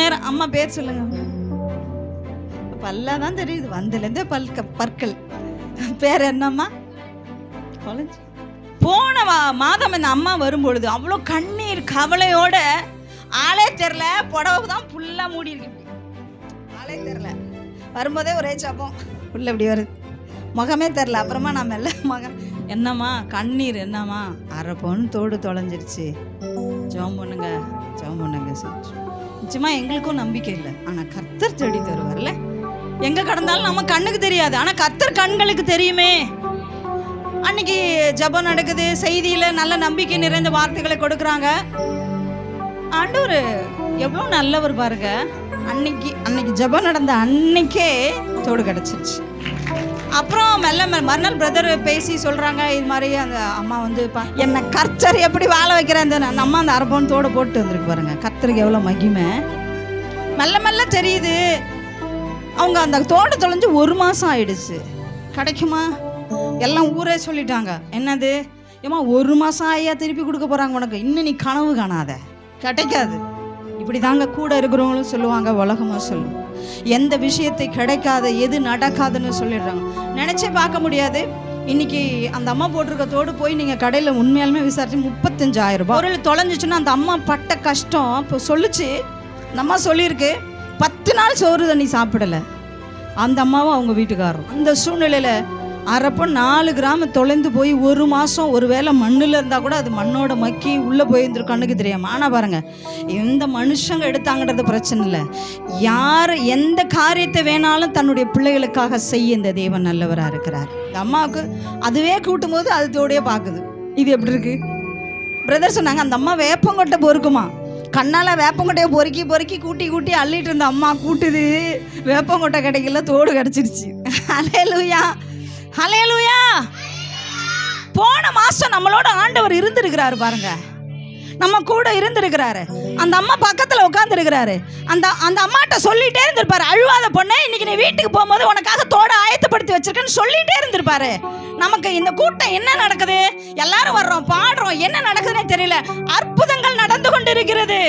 நேரம். அம்மா பேர் சொல்லுங்க. பல்லா தான் தெரியுது. வந்ததுலேருந்தே பல் பற்கள். பேர் என்னம்மா? கொலைஞ்சு போன வா மாதம் இந்த அம்மா வரும்பொழுது அவ்வளோ கண்ணீர் கவலையோட ஆளே தெரில. புடவை தான் ஃபுல்லாக மூடி இருக்கு ஆளே தெரில. வரும்போதே ஒரே சாப்பம். உள்ள இப்படி வருது. முகமே தெரில. அப்புறமா நான் மெல்ல மகன் என்னம்மா? கண்ணீர் என்னம்மா? அரை பவுன் தோடு தொலைஞ்சிருச்சு. ஜோம் பண்ணுங்க. ஜோம் பண்ணுங்க சார் நிச்சயமா எங்களுக்கும் நம்பிக்கை இல்லை. ஆனால் கர்த்தர் தேடி தருவார்ல? எங்க கடந்தாலும் நம்ம கண்ணுக்கு தெரியாது. ஆனால் கர்த்தர் கண்களுக்கு தெரியுமே. அன்னைக்கு ஜெபம் நடக்குது செய்தியில நல்ல நம்பிக்கை நிறைந்த வார்த்தைகளை கொடுக்குறாங்க. ஆண்டவர் எவ்வளோ நல்லவர் பாருங்க. அன்னைக்கு அன்னைக்கு ஜெபம் நடந்த அன்னைக்கே தோடு கிடச்சிருச்சு. அப்புறம் மெல்ல மறுநாள் பிரதர் பேசி சொல்கிறாங்க இது மாதிரி அந்த அம்மா வந்து பா- என்னை கர்ச்சர் எப்படி வாழ வைக்கிறேன்? அந்த அம்மா அந்த அரப்போன் தோடு போட்டு வந்திருக்கு பாருங்க. கர்த்தருக்கு எவ்வளோ மகிமை. மெல்ல மெல்ல தெரியுது. அவங்க அந்த தோட்ட தொலைஞ்சு ஒரு மாதம் ஆயிடுச்சு. கிடைக்குமா? எல்லாம் ஊரே சொல்லிட்டாங்க. என்னது? ஏமா ஒரு மாதம் ஆயா திருப்பி கொடுக்க போகிறாங்க உனக்கு? இன்னும் நீ கனவு காணாத. கிடைக்காது. இப்படி தாங்க கூட இருக்கிறவங்களும் சொல்லுவாங்க உலகமும் சொல்லும். எந்த விஷயத்தை கிடைக்காத எது நடக்காதுன்னு சொல்லிடுறாங்க. நினச்சே பார்க்க முடியாது. இன்னைக்கு அந்த அம்மா போட்டிருக்க தோடு போய் நீங்கள் கடையில் உண்மையாலுமே விசாரிச்சு முப்பத்தஞ்சாயிரம் ரூபாய். பொருள் தொலைஞ்சிச்சுன்னா அந்த அம்மா பட்ட கஷ்டம் இப்போ சொல்லுச்சு. அந்த அம்மா சொல்லியிருக்கு பத்து நாள் சோறு தண்ணி சாப்பிடல. அந்த அம்மாவும் அவங்க வீட்டுக்காரரும். அந்த சூழ்நிலையில அரைப்போ நாலு கிராம் தொலைந்து போய் ஒரு மாதம் ஒரு வேளை மண்ணில் இருந்தால் கூட அது மண்ணோட மக்கி உள்ளே போயிருந்துரும் கண்ணுக்கு தெரியாமல் ஆனால் பாருங்கள் எந்த மனுஷங்க எடுத்தாங்கன்றது பிரச்சனை இல்லை. யார் எந்த காரியத்தை வேணாலும் தன்னுடைய பிள்ளைகளுக்காக செய்ய இந்த தேவன் நல்லவராக இருக்கிறார். இந்த அம்மாவுக்கு அதுவே கூட்டும் போது அது பார்க்குது இது எப்படி இருக்கு? பிரதர் சொன்னாங்க அந்த அம்மா வேப்பங்கொட்டை பொறுக்குமா? கண்ணால் வேப்பங்கொட்டையை பொறுக்கி பொறுக்கி கூட்டி கூட்டி அள்ளிட்டு இருந்த அம்மா கூட்டுது. வேப்பங்கொட்டை கிடைக்கல தோடு கிடச்சிருச்சு. ஹலேலூயா ஹலேலூயா போன மாதம் நம்மளோட ஆண்டவர் இருந்திருக்கிறாரு பாருங்க. நம்ம கூட இருந்திருக்கிறாரு. அந்த அம்மா பக்கத்தில் உட்காந்துருக்கிறாரு அந்த அந்த அம்மாட்ட சொல்லிட்டே இருந்திருப்பாரு. அழுவாத பொண்ணு இன்னைக்கு நீ வீட்டுக்கு போகும்போது உனக்காக தோட ஆயத்தப்படுத்தி வச்சிருக்கேன்னு சொல்லிட்டே இருந்திருப்பாரு. நமக்கு இந்த கூட்டம் என்ன நடக்குது? எல்லாரும் வர்றோம் பாடுறோம் என்ன நடக்குதுன்னே தெரியல. அற்புதங்கள் நடந்து கொண்டிருக்கிறது.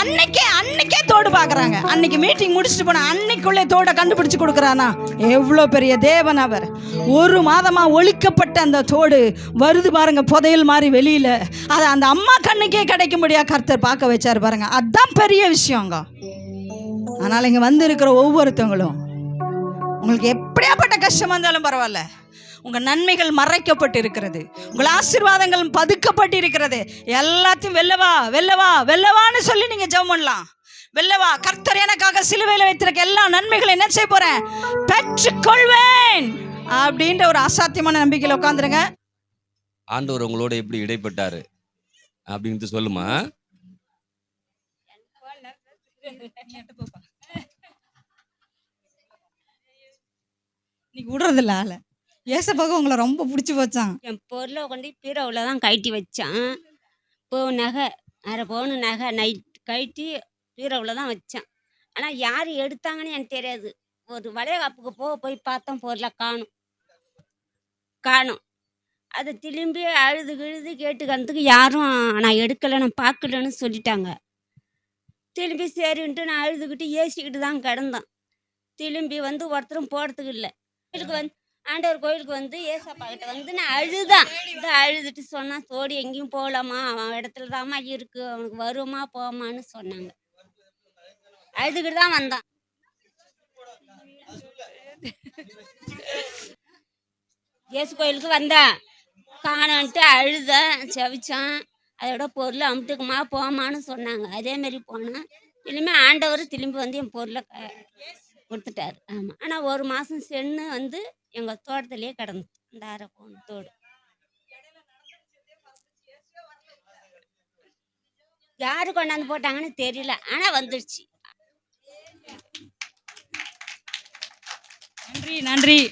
அன்னைக்கே அன்னைக்கே தோடு பார்க்குறாங்க அன்னைக்கு மீட்டிங் முடிச்சுட்டு போன அன்னைக்குள்ளே தோட கண்டுபிடிச்சு கொடுக்குறானா? எவ்வளோ பெரிய தேவன் அவர். ஒரு மாதமா ஒழிக்கப்பட்ட அந்த தோடு வருது பாருங்க புதையல் மாதிரி வெளியில. அதை அந்த அம்மா கண்ணுக்கே கிடைக்கும்படியா கர்த்தர் பார்க்க வச்சாரு பாருங்க. அதான் பெரிய விஷயங்க அதனால் இங்கே வந்து இருக்கிற ஒவ்வொருத்தவங்களும் உங்களுக்கு எப்படியாப்பட்ட கஷ்டம் வந்தாலும் பரவாயில்ல. உங்கள் நன்மைகள் மறைக்கப்பட்டு இருக்கிறது உங்கள் ஆசீர்வாதங்கள் பதுக்கப்பட்டு இருக்கிறது எல்லாத்தையும் வெல்லவா வெல்லவா வெல்லவான்னு சொல்லி நீங்கள் ஜெபம் பண்ணலாம். வெல்லவா கர்த்தர் எனக்காக சிலுவையில் வைத்திருக்க எல்லா நன்மைகளை என்ன செய்ய போகிறேன் பெற்றுக்கொள்வேன். அப்படின்ற ஒரு அசாத்தியமான நம்பிக்கையில் உட்காந்துருங்க ஆண்டவர் உங்களோட எப்படி இடைப்பட்டாரு? அப்படின்ட்டு சொல்லுமா? இன்னைக்கு விடுறதில்ல ஆளை. ஏசப்பாக உங்களை ரொம்ப பிடிச்சி போச்சான் என் பொருளை கொண்டு பீரோவில் தான் கழட்டி வச்சான். இப்போ நகை. அரை பவுன் நகை. நைட் கழட்டி பீரோவில் தான் வச்சான். ஆனால் யார் எடுத்தாங்கன்னு எனக்கு தெரியாது. ஒரு வளைகாப்புக்கு போக போய் பார்த்தோம் பொருளை காணும். காணும். அதை திரும்பி அழுது கிழுது கேட்டுக்கிறதுக்கு யாரும் நான் எடுக்கலை நான் பார்க்கலன்னு சொல்லிட்டாங்க. திரும்பி சரின்ட்டு நான் அழுதுகிட்டு ஏசிக்கிட்டு தான் கிடந்தேன் திரும்பி வந்து ஒருத்தரும் போகிறதுக்கு இல்லை. கோயிலுக்கு வந்து ஆண்டவர் கோயிலுக்கு வந்து ஏசப்பா கிட்ட வந்து நான் அழுதான். இதை அழுதுட்டு சொன்னால் தோடி எங்கேயும் போகலாமா அவன் இடத்துல தாம்மா இருக்கு. அவனுக்கு வருமா போமான்னு சொன்னாங்க. அழுதுகிட்டு தான் வந்தான். இயேசு கோயிலுக்கு வந்தேன். காணான்ட்டு அழுதேன் செவிச்சான். அதோட பொருள் அமுட்டுக்குமா போமான்னு சொன்னாங்க. அதே மாதிரி போனேன். திரும்பி ஆண்டவர் திரும்பி வந்து என் பொருளை க- கொடுத்துட்டாரு. ஆமாம் ஆனால் ஒரு மாதம் சென்று வந்து எங்கள் தோட்டத்திலே கிடந்து. அந்த அரை பவுன் தோடு. யாரு கொண்டாந்து போட்டாங்கன்னு தெரியல. ஆனால் வந்துடுச்சு நன்றி நன்றி.